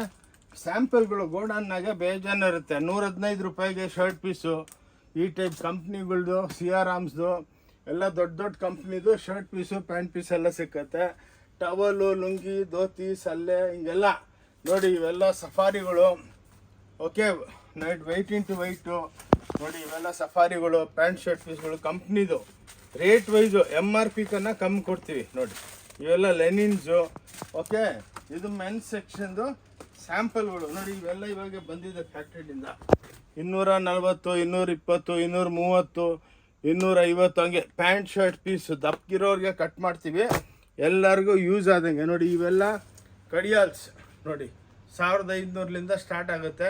ಸ್ಯಾಂಪಲ್ಗಳು ಗೋಡನ್ನಾಗೆ ಬೇಜಾನು ಇರುತ್ತೆ. ನೂರ ಹದಿನೈದು ರೂಪಾಯಿಗೆ ಶರ್ಟ್ ಪೀಸು ಈ ಟೈಪ್ ಕಂಪ್ನಿಗಳ್ದು ಸಿ ಆರ್ ಆಮ್ಸ್ದು ಎಲ್ಲ ದೊಡ್ಡ ದೊಡ್ಡ ಕಂಪ್ನಿದು ಶರ್ಟ್ ಪೀಸು ಪ್ಯಾಂಟ್ ಪೀಸ್ ಎಲ್ಲ ಸಿಕ್ಕತ್ತೆ. ಟವಲು ಲುಂಗಿ, ಧೋತಿ, ಸಲ್ಲೆ, ಹಿಂಗೆಲ್ಲ. ನೋಡಿ, ಇವೆಲ್ಲ ಸಫಾರಿಗಳು. Okay night white into white ನೋಡಿ, ಇವೆಲ್ಲ ಸಫಾರಿಗಳು, ಪ್ಯಾಂಟ್ ಶರ್ಟ್ ಪೀಸ್ಗಳು, ಕಂಪ್ನಿದು rate wise M R P ಕನ್ನ ಕಮ್ಮಿ ಕೊಡ್ತೀವಿ, ನೋಡಿ. ಇವೆಲ್ಲ ಲೆನಿನ್ಸು ಓಕೆ ಇದು ಮೆನ್ ಸೆಕ್ಷನ್ದು ಸ್ಯಾಂಪಲ್ಗಳು ನೋಡಿ, ಇವೆಲ್ಲ ಇವಾಗ ಬಂದಿದೆ ಫ್ಯಾಕ್ಟ್ರಿಯಿಂದ ಇನ್ನೂರ ನಲ್ವತ್ತು, ಇನ್ನೂರ ಇಪ್ಪತ್ತು, ಇನ್ನೂರ ಮೂವತ್ತು, ಇನ್ನೂರ ಐವತ್ತು ಹಂಗೆ ಪ್ಯಾಂಟ್ ಶರ್ಟ್ ಪೀಸ್ ದಪ್ಪಗಿರೋರಿಗೆ ಕಟ್ ಮಾಡ್ತೀವಿ. ಎಲ್ಲರಿಗೂ ಯೂಸ್ ಆದಂಗೆ. ನೋಡಿ, ಇವೆಲ್ಲ ಕಡಿಯಾಲ್ಸ್. ನೋಡಿ, ಸಾವಿರದ ಐದುನೂರಲಿಂದ ಸ್ಟಾರ್ಟ್ ಆಗುತ್ತೆ.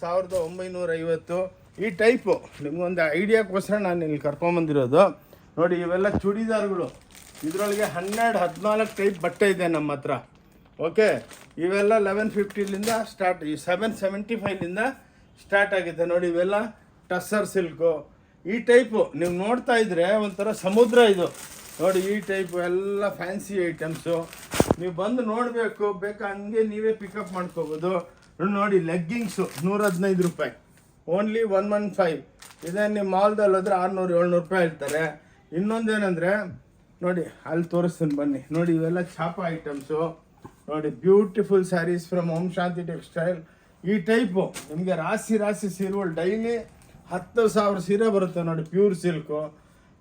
ಸಾವಿರದ ಒಂಬೈನೂರ ಐವತ್ತು ಈ ಟೈಪು, ನಿಮಗೊಂದು ಐಡಿಯಾಕ್ಕೋಸ್ಕರ ನಾನು ಇಲ್ಲಿ ಕರ್ಕೊಂಬಂದಿರೋದು. ನೋಡಿ, ಇವೆಲ್ಲ ಚೂಡಿದಾರ್ಗಳು. ಇದರೊಳಗೆ ಹನ್ನೆರಡು, ಹದಿನಾಲ್ಕು ಟೈಪ್ ಬಟ್ಟೆ ಇದೆ ನಮ್ಮ ಹತ್ರ. ಓಕೆ ಇವೆಲ್ಲ ಲೆವೆನ್ ಫಿಫ್ಟಿಲಿಂದ ಸ್ಟಾರ್ಟ್ ಈ ಸೆವೆನ್ ಸೆವೆಂಟಿ ಫೈವ್ಲಿಂದ ಸ್ಟಾರ್ಟ್ ಆಗಿದೆ. ನೋಡಿ, ಇವೆಲ್ಲ ಟಸ್ಸರ್ ಸಿಲ್ಕು ಈ ಟೈಪು ನೀವು ನೋಡ್ತಾ ಇದ್ರೆ ಒಂಥರ ಸಮುದ್ರ ಇದು. ನೋಡಿ, ಈ ಟೈಪು ಎಲ್ಲ ಫ್ಯಾನ್ಸಿ ಐಟಮ್ಸು ನೀವು ಬಂದು ನೋಡಬೇಕು, ಬೇಕಾ ಹಂಗೆ ನೀವೇ ಪಿಕಪ್ ಮಾಡ್ಕೋಬೋದು. ನೋಡಿ ಲೆಗ್ಗಿಂಗ್ಸು ನೂರ ಹದಿನೈದು ರೂಪಾಯಿ. ಓನ್ಲಿ ಒನ್ ಒನ್ ಫೈವ್ ಇದೇ ನಿಮ್ಮ ಮಾಲ್ದಲ್ಲಿ ಹೋದ್ರೆ ಆರುನೂರು, ಏಳ್ನೂರು ರೂಪಾಯಿ ಹೇಳ್ತಾರೆ. ಇನ್ನೊಂದೇನೆಂದರೆ, ನೋಡಿ, ಅಲ್ಲಿ ತೋರಿಸ್ತೀನಿ ಬನ್ನಿ. ನೋಡಿ, ಇವೆಲ್ಲ ಛಾಪ ಐಟಮ್ಸು ನೋಡಿ beautiful saris from Om Shanti textile ಈ ಟೈಪು ನಿಮಗೆ ರಾಶಿ ರಾಶಿ ಸೀರೆಗಳು ಡೈಲಿ ಹತ್ತು ಸಾವಿರ ಸೀರೆ ಬರುತ್ತೆ ನೋಡಿ ಪ್ಯೂರ್ ಸಿಲ್ಕು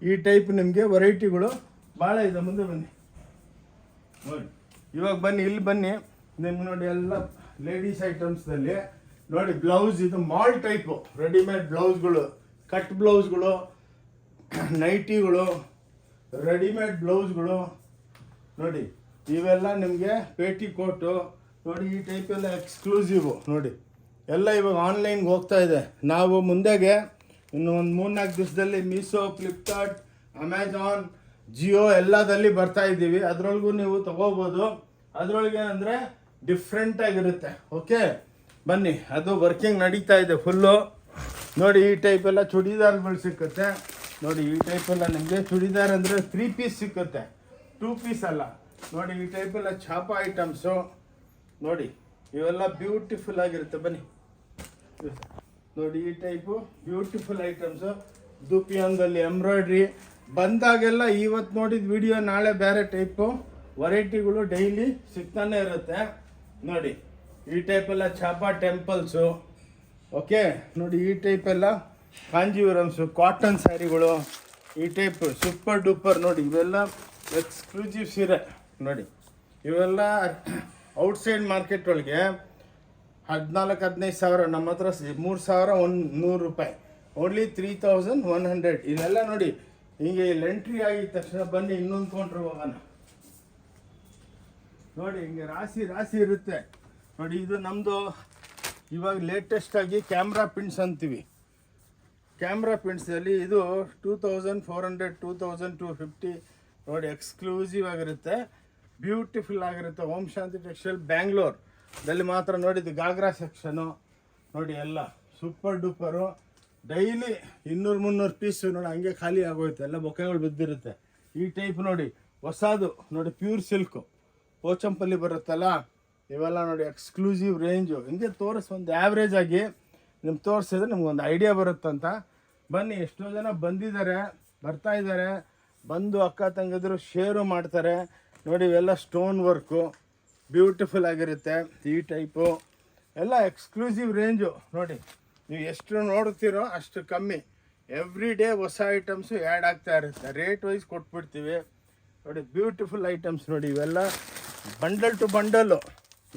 ಈ ಟೈಪ್ ನಿಮಗೆ ವೆರೈಟಿಗಳು ಭಾಳ ಇದೆ. ಮುಂದೆ ಬನ್ನಿ. ನೋಡಿ, ಇವಾಗ ಬನ್ನಿ, ಇಲ್ಲಿ ಬನ್ನಿ. ನಿಮ್ಗೆ ನೋಡಿ ಎಲ್ಲ ಲೇಡೀಸ್ ಐಟಮ್ಸ್ದಲ್ಲಿ ನೋಡಿ ಬ್ಲೌಸ್ ಇದು ಮಾಲ್ ಟೈಪು ರೆಡಿಮೇಡ್ ಬ್ಲೌಸ್ಗಳು ಕಟ್ ಬ್ಲೌಸ್ಗಳು ನೈಟಿಗಳು ರೆಡಿಮೇಡ್ ಬ್ಲೌಸ್ಗಳು ನೋಡಿ, ಇವೆಲ್ಲ ನಿಮಗೆ ಪೇಟಿ ಕೋಟು ನೋಡಿ, ಈ ಟೈಪ್ ಎಲ್ಲ ಎಕ್ಸ್ಕ್ಲೂಸಿವು ನೋಡಿ, ಎಲ್ಲ ಇವಾಗ ಆನ್ಲೈನ್ಗೆ ಹೋಗ್ತಾ ಇದೆ. ನಾವು ಮುಂದೆಗೆ ಇನ್ನು ಒಂದು ಮೂರ್ನಾಲ್ಕು ದಿವಸದಲ್ಲಿ ಮೀಶೋ ಫ್ಲಿಪ್ಕಾರ್ಟ್ ಅಮೆಜಾನ್ ಜಿಯೋ ಎಲ್ಲದಲ್ಲಿ ಬರ್ತಾ ಇದ್ದೀವಿ. ಅದರೊಳಗೂ ನೀವು ತಗೋಬೋದು. ಅದರೊಳಗೆ ಅಂದರೆ ಡಿಫ್ರೆಂಟ್ ಆಗಿರುತ್ತೆ. ಓಕೆ ಬನ್ನಿ, ಅದು ವರ್ಕಿಂಗ್ ನಡೀತಾ ಇದೆ ಫುಲ್ಲು ನೋಡಿ, ಈ ಟೈಪ್ ಎಲ್ಲ ಚೂಡಿದಾರ್ಗಳು ಸಿಕ್ಕುತ್ತೆ. ನೋಡಿ, ಈ ಟೈಪ್ ಎಲ್ಲ ನಿಮಗೆ ಚೂಡಿದಾರ್ ಅಂದರೆ ತ್ರೀ ಪೀಸ್ ಸಿಕ್ಕುತ್ತೆ. ಟೂ ಪೀಸ್ ಅಲ್ಲ. ನೋಡಿ, ಈ ಟೈಪ್ ಎಲ್ಲ ಛಾಪ ಐಟಮ್ಸು ನೋಡಿ, ಇವೆಲ್ಲ ಬ್ಯೂಟಿಫುಲ್ ಆಗಿರುತ್ತೆ, ಬನ್ನಿ. ನೋಡಿ, ಈ ಟೈಪು ಬ್ಯೂಟಿಫುಲ್ ಐಟಮ್ಸು ದುಪಿಯಾನ್ದಲ್ಲಿ ಎಂಬ್ರಾಯ್ಡ್ರಿ ಬಂದಾಗೆಲ್ಲ ಇವತ್ತು ನೋಡಿದ ವಿಡಿಯೋ ನಾಳೆ ಬೇರೆ ಟೈಪು ವೆರೈಟಿಗಳು ಡೈಲಿ ಸಿಗ್ತಾನೆ ಇರುತ್ತೆ. ನೋಡಿ. ಈ ಟೈಪ್ ಎಲ್ಲ ಛಾಪಾ ಟೆಂಪಲ್ಸು ಓಕೆ ನೋಡಿ, ಈ ಟೈಪ್ ಎಲ್ಲ ಕಾಂಜೀವರಮ್ಸು ಕಾಟನ್ ಸ್ಯಾರಿಗಳು ಈ ಟೈಪ್ ಸೂಪರ್ ಡೂಪರ್ ನೋಡಿ, ಇವೆಲ್ಲ ಎಕ್ಸ್ಕ್ಲೂಸಿವ್ ಸೀರೆ ನೋಡಿ, ಇವೆಲ್ಲ ಔಟ್ಸೈಡ್ ಮಾರ್ಕೆಟ್ ಒಳಗೆ ಹದಿನಾಲ್ಕು, ಹದಿನೈದು ಸಾವಿರ, ನಮ್ಮ ಹತ್ರ ಮೂರು ಸಾವಿರ ಒಂದು ನೂರು ರೂಪಾಯಿ. Only three thousand one hundred ಇದೆಲ್ಲ ನೋಡಿ, ಹೀಗೆ ಇಲ್ಲಿ ಎಂಟ್ರಿ ಆಗಿದ ತಕ್ಷಣ ಬನ್ನಿ, ಇನ್ನೊಂದು ಕೌಂಟ್ರ್ ಹೋಗೋಣ. ನೋಡಿ, ಹಿಂಗೆ ರಾಶಿ ರಾಶಿ ಇರುತ್ತೆ. ನೋಡಿ, ಇದು ನಮ್ಮದು ಇವಾಗ ಲೇಟೆಸ್ಟ್ ಆಗಿ ಕ್ಯಾಮ್ರಾ ಪಿಂಟ್ಸ್ ಅಂತೀವಿ. ಕ್ಯಾಮ್ರಾ ಪಿನ್ಸಲ್ಲಿ ಇದು two thousand four hundred two thousand two fifty ನೋಡಿ ಎಕ್ಸ್ಕ್ಲೂಸಿವ್ ಆಗಿರುತ್ತೆ. ಬ್ಯೂಟಿಫುಲ್ ಆಗಿರುತ್ತೆ. ಓಂ ಶಾಂತಿ ಟೆಕ್ಸ್ಟೈಲ್ ಬ್ಯಾಂಗ್ಳೂರ್ ದಲ್ಲಿ ಮಾತ್ರ ನೋಡಿದ್ದು ಗಾಗ್ರಾ ಸೆಕ್ಷನು ನೋಡಿ, ಎಲ್ಲ ಸೂಪರ್ ಡೂಪರು ಡೈಲಿ ಇನ್ನೂರು ಮುನ್ನೂರು ಪೀಸು ನೋಡಿ, ಹಂಗೆ ಖಾಲಿ ಆಗೋಯ್ತು. ಎಲ್ಲ ಬೊಕ್ಕೆಗಳು ಬಿದ್ದಿರುತ್ತೆ. ಈ ಟೈಪ್ ನೋಡಿ, ಹೊಸದು ನೋಡಿ ಪ್ಯೂರ್ ಸಿಲ್ಕು ಪೋಚಂಪಲ್ಲಿ ಬರುತ್ತಲ್ಲ? ಇವೆಲ್ಲ ನೋಡಿ ಎಕ್ಸ್ಕ್ಲೂಸಿವ್ ರೇಂಜು ಹಿಂಗೆ ತೋರಿಸಿ ಒಂದು ಆ್ಯಾವ್ರೇಜ್ ಆಗಿ ನಿಮ್ಗೆ ತೋರಿಸಿದ್ರೆ ನಿಮ್ಗೊಂದು ಐಡಿಯಾ ಬರುತ್ತಂತ. ಬನ್ನಿ, ಎಷ್ಟೋ ಜನ ಬಂದಿದ್ದಾರೆ, ಬರ್ತಾ ಇದ್ದಾರೆ. ಬಂದು ಅಕ್ಕ ತಂಗಿದ್ರು ಶೇರು ಮಾಡ್ತಾರೆ. ನೋಡಿ ಇವೆಲ್ಲ ಸ್ಟೋನ್ ವರ್ಕು ಬ್ಯೂಟಿಫುಲ್ ಆಗಿರುತ್ತೆ ಈ ಟೈಪು ಎಲ್ಲ ಎಕ್ಸ್ಕ್ಲೂಸಿವ್ ರೇಂಜು ನೋಡಿ, ನೀವು ಎಷ್ಟು ನೋಡ್ತೀರೋ ಅಷ್ಟು ಕಮ್ಮಿ. ಎವ್ರಿ ಡೇ ಹೊಸ ಐಟಮ್ಸು ಆ್ಯಡ್ ಆಗ್ತಾ ಇರುತ್ತೆ. ರೇಟ್ ವೈಸ್ ಕೊಟ್ಬಿಡ್ತೀವಿ. ನೋಡಿ ಬ್ಯೂಟಿಫುಲ್ ಐಟಮ್ಸ್ ನೋಡಿ ಇವೆಲ್ಲ. ಬಂಡಲ್ ಟು ಬಂಡಲ್ಲು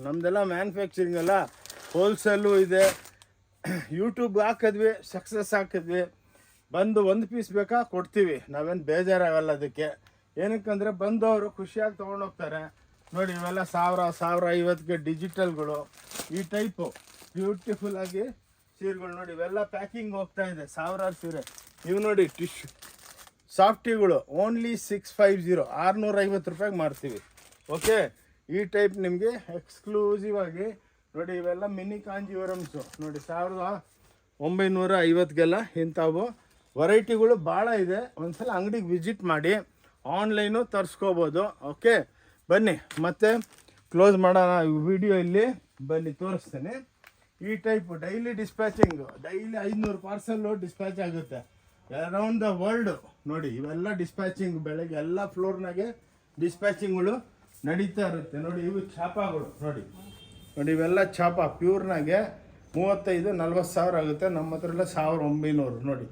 ನಮ್ಮದೆಲ್ಲ ಮ್ಯಾನುಫ್ಯಾಕ್ಚರಿಂಗ್ ಅಲ್ಲ ಹೋಲ್ಸೇಲು ಇದೆ. ಯೂಟ್ಯೂಬ್ ಹಾಕಿದ್ವಿ ಸಕ್ಸಸ್ ಹಾಕಿದ್ವಿ. ಬಂದು ಒಂದು ಪೀಸ್ ಬೇಕಾ ಕೊಡ್ತೀವಿ. ನಾವೇನು ಬೇಜಾರಾಗಲ್ಲ ಅದಕ್ಕೆ. ಏನಕ್ಕಂದರೆ ಬಂದವರು ಖುಷಿಯಾಗಿ ತೊಗೊಂಡೋಗ್ತಾರೆ ನೋಡಿ, ಇವೆಲ್ಲ ಸಾವಿರ ಸಾವಿರ ಐವತ್ತಿಗೆ ಡಿಜಿಟಲ್ಗಳು ಈ ಟೈಪು ಬ್ಯೂಟಿಫುಲ್ಲಾಗಿ ಸೀರೆಗಳು ನೋಡಿ, ಇವೆಲ್ಲ ಪ್ಯಾಕಿಂಗ್ ಹೋಗ್ತಾ ಇದೆ, ಸಾವಿರಾರು ಸೀರೆ. ಇವು ನೋಡಿ ಟಿಶ್ಯೂ ಸಾಫ್ಟಿಗಳು ಓನ್ಲಿ ಸಿಕ್ಸ್ ಫೈವ್ ಜೀರೋ ಆರುನೂರ ಐವತ್ತು ರೂಪಾಯಿಗೆ ಮಾರ್ತೀವಿ. ಓಕೆ ಈ ಟೈಪ್ ನಿಮಗೆ ಎಕ್ಸ್ಕ್ಲೂಸಿವ್ ಆಗಿ ನೋಡಿ ಇವೆಲ್ಲ ಮಿನಿ ಕಾಂಜಿವರಮ್ಸು ನೋಡಿ ಸಾವಿರದ ಒಂಬೈನೂರ ಐವತ್ತಿಗೆಲ್ಲ ಇಂಥವು ವೆರೈಟಿಗಳು ಭಾಳ ಇದೆ. ಒಂದ್ಸಲ ಅಂಗಡಿಗೆ ವಿಸಿಟ್ ಮಾಡಿ ಆನ್ಲೈನು ತರಿಸ್ಕೋಬೋದು. ಓಕೆ ಬನ್ನಿ, ಮತ್ತೆ ಕ್ಲೋಸ್ ಮಾಡೋಣ ವಿಡಿಯೋ ಇಲ್ಲಿ. ಬನ್ನಿ, ತೋರಿಸ್ತೇನೆ. ಈ ಟೈಪ್ ಡೈಲಿ ಡಿಸ್ಪ್ಯಾಚಿಂಗು ಡೈಲಿ ಐದುನೂರು ಪಾರ್ಸಲ್ಲು ಡಿಸ್ಪ್ಯಾಚ್ ಆಗುತ್ತೆ. ಅರೌಂಡ್ ದ ವರ್ಲ್ಡು ನೋಡಿ ಇವೆಲ್ಲ ಡಿಸ್ಪ್ಯಾಚಿಂಗ್ ಬೆಳಗ್ಗೆ ಎಲ್ಲ ಫ್ಲೋರ್ನಾಗೆ ಡಿಸ್ಪ್ಯಾಚಿಂಗ್ಗಳು ನಡೀತಾ ಇರುತ್ತೆ. ನೋಡಿ, ಇವು ಛಾಪಾಗಳು ನೋಡಿ. ನೋಡಿ, ಇವೆಲ್ಲ ಛಾಪ ಪ್ಯೂರ್ನಾಗೆ ಮೂವತ್ತೈದು, ನಲ್ವತ್ತು ಸಾವಿರ ಆಗುತ್ತೆ. ನಮ್ಮ ಹತ್ರ ಎಲ್ಲ ಸಾವಿರ ಒಂಬೈನೂರು. ನೋಡಿ.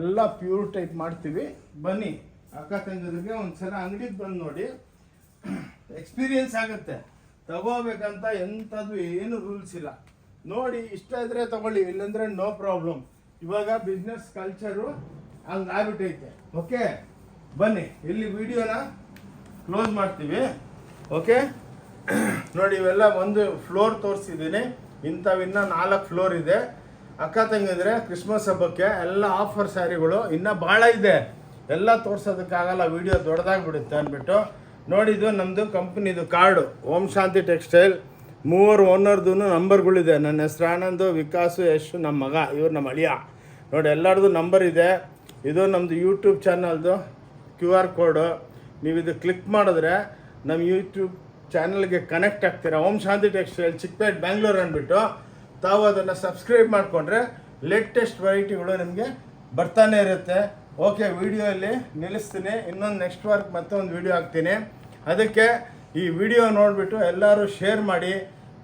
ಎಲ್ಲ ಪ್ಯೂರ್ ಟೈಪ್ ಮಾಡ್ತೀವಿ. ಬನ್ನಿ. ಅಕ್ಕ ತಂಗಿದ್ರಿಗೆ ಒಂದ್ಸಲ ಅಂಗಡಿಗೆ ಬಂದು ನೋಡಿ. ಎಕ್ಸ್ಪೀರಿಯನ್ಸ್ ಆಗುತ್ತೆ. ತಗೋಬೇಕಂತ ಎಂಥದ್ದು ಏನು ರೂಲ್ಸ್ ಇಲ್ಲ. ನೋಡಿ, ಇಷ್ಟ ಇದ್ರೆ ತಗೊಳ್ಳಿ. ಇಲ್ಲಂದ್ರೆ ನೋ ಪ್ರಾಬ್ಲಮ್ ಇವಾಗ ಬಿಸ್ನೆಸ್ ಕಲ್ಚರು ಹಂಗೆ ಆಗ್ಬಿಟ್ಟೈತೆ ಓಕೆ ಬನ್ನಿ. ಇಲ್ಲಿ ವಿಡಿಯೋನ ಕ್ಲೋಸ್ ಮಾಡ್ತೀವಿ. ಓಕೆ ನೋಡಿ, ಇವೆಲ್ಲ ಒಂದು ಫ್ಲೋರ್ ತೋರಿಸಿದ್ದೀನಿ. ಇಂಥವಿನ್ನ ನಾಲ್ಕು ಫ್ಲೋರ್ ಇದೆ. ಅಕ್ಕ ತಂಗಿದ್ರೆ ಕ್ರಿಸ್ಮಸ್ ಹಬ್ಬಕ್ಕೆ ಎಲ್ಲ ಆಫರ್ ಸ್ಯಾರಿಗಳು ಇನ್ನೂ ಭಾಳ ಇದೆ. ಎಲ್ಲ ತೋರ್ಸೋದಕ್ಕಾಗಲ್ಲ ವಿಡಿಯೋ ದೊಡ್ಡದಾಗ್ಬಿಡುತ್ತೆ ಅಂದ್ಬಿಟ್ಟು. ನೋಡಿದ್ದು ನಮ್ಮದು ಕಂಪ್ನಿದು ಕಾರ್ಡು ಓಂ ಶಾಂತಿ ಟೆಕ್ಸ್ಟೈಲ್ ಮೂವರು ಓನರ್ದು ನಂಬರ್ಗಳಿದೆ. ನನ್ನ ಹೆಸ್ರು ಆನಂದು, ವಿಕಾಸು, ಯಶು, ನಮ್ಮ ಮಗ. ಇವ್ರು ನಮ್ಮ ಅಳಿಯ. ನೋಡಿ, ಎಲ್ಲರದು ನಂಬರ್ ಇದೆ. ಇದು ನಮ್ಮದು ಯೂಟ್ಯೂಬ್ ಚಾನಲ್ದು ಕ್ಯೂ ಆರ್ ಕೋಡು ನೀವು ಇದು ಕ್ಲಿಕ್ ಮಾಡಿದ್ರೆ ನಮ್ಮ ಯೂಟ್ಯೂಬ್ ಚಾನಲ್ಗೆ ಕನೆಕ್ಟ್ ಆಗ್ತೀರಾ? ಓಂ ಶಾಂತಿ ಟೆಕ್ಸ್ಟೈಲ್, ಚಿಕ್ಕಪೇಟ್, ಬ್ಯಾಂಗ್ಳೂರ್ ಅಂದ್ಬಿಟ್ಟು ತಾವು ಅದನ್ನು ಸಬ್ಸ್ಕ್ರೈಬ್ ಮಾಡಿಕೊಂಡ್ರೆ ಲೇಟೆಸ್ಟ್ ವೆರೈಟಿಗಳು ನಿಮಗೆ ಬರ್ತಾನೆ ಇರುತ್ತೆ. ಓಕೆ ವಿಡಿಯೋಲ್ಲಿ ನಿಲ್ಲಿಸ್ತೀನಿ. ಇನ್ನೊಂದು ನೆಕ್ಸ್ಟ್ ವರ್ಕ್ ಮತ್ತೊಂದು ವಿಡಿಯೋ ಹಾಕ್ತೀನಿ. ಅದಕ್ಕೆ ಈ ವಿಡಿಯೋ ನೋಡಿಬಿಟ್ಟು ಎಲ್ಲರೂ ಶೇರ್ ಮಾಡಿ.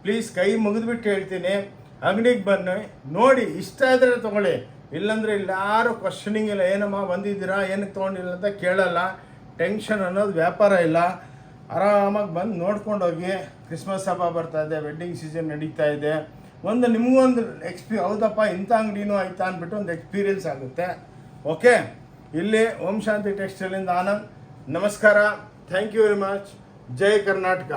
ಪ್ಲೀಸ್ ಕೈ ಮುಗಿದ್ಬಿಟ್ಟು ಹೇಳ್ತೀನಿ. ಅಂಗಡಿಗೆ ಬನ್ನಿ, ನೋಡಿ, ಇಷ್ಟ ಆದರೆ ತೊಗೊಳ್ಳಿ. ಇಲ್ಲಾಂದರೆ ಎಲ್ಲರೂ ಯಾರು ಕ್ವಶನಿಂಗ್ ಇಲ್ಲ, ಏನಮ್ಮ ಬಂದಿದ್ದೀರಾ, ಏನಕ್ಕೆ ತೊಗೊಂಡಿಲ್ಲ ಅಂತ ಕೇಳಲ್ಲ. ಟೆನ್ಷನ್ ಅನ್ನೋದು ವ್ಯಾಪಾರ ಇಲ್ಲ. ಆರಾಮಾಗಿ ಬಂದು ನೋಡ್ಕೊಂಡು ಹೋಗಿ ಕ್ರಿಸ್ಮಸ್ ಹಬ್ಬ ಬರ್ತಾ ಇದೆ ವೆಡ್ಡಿಂಗ್ ಸೀಸನ್ ನಡೀತಾ ಇದೆ. ಒಂದು ನಿಮಗೊಂದು ಎಕ್ಸ್ಪಿ ಹೌದಪ್ಪ, ಇಂಥ ಅಂಗಡಿನೂ ಆಯ್ತಾ ಅಂದ್ಬಿಟ್ಟು ಒಂದು ಎಕ್ಸ್ಪೀರಿಯನ್ಸ್ ಆಗುತ್ತೆ. ಓಕೆ ಇಲ್ಲಿ ಓಂ ಶಾಂತಿ ಟೆಕ್ಸ್ಟೈಲಿಂದ ಆನಂದ್. ನಮಸ್ಕಾರ. Thank you very much Jai Karnataka.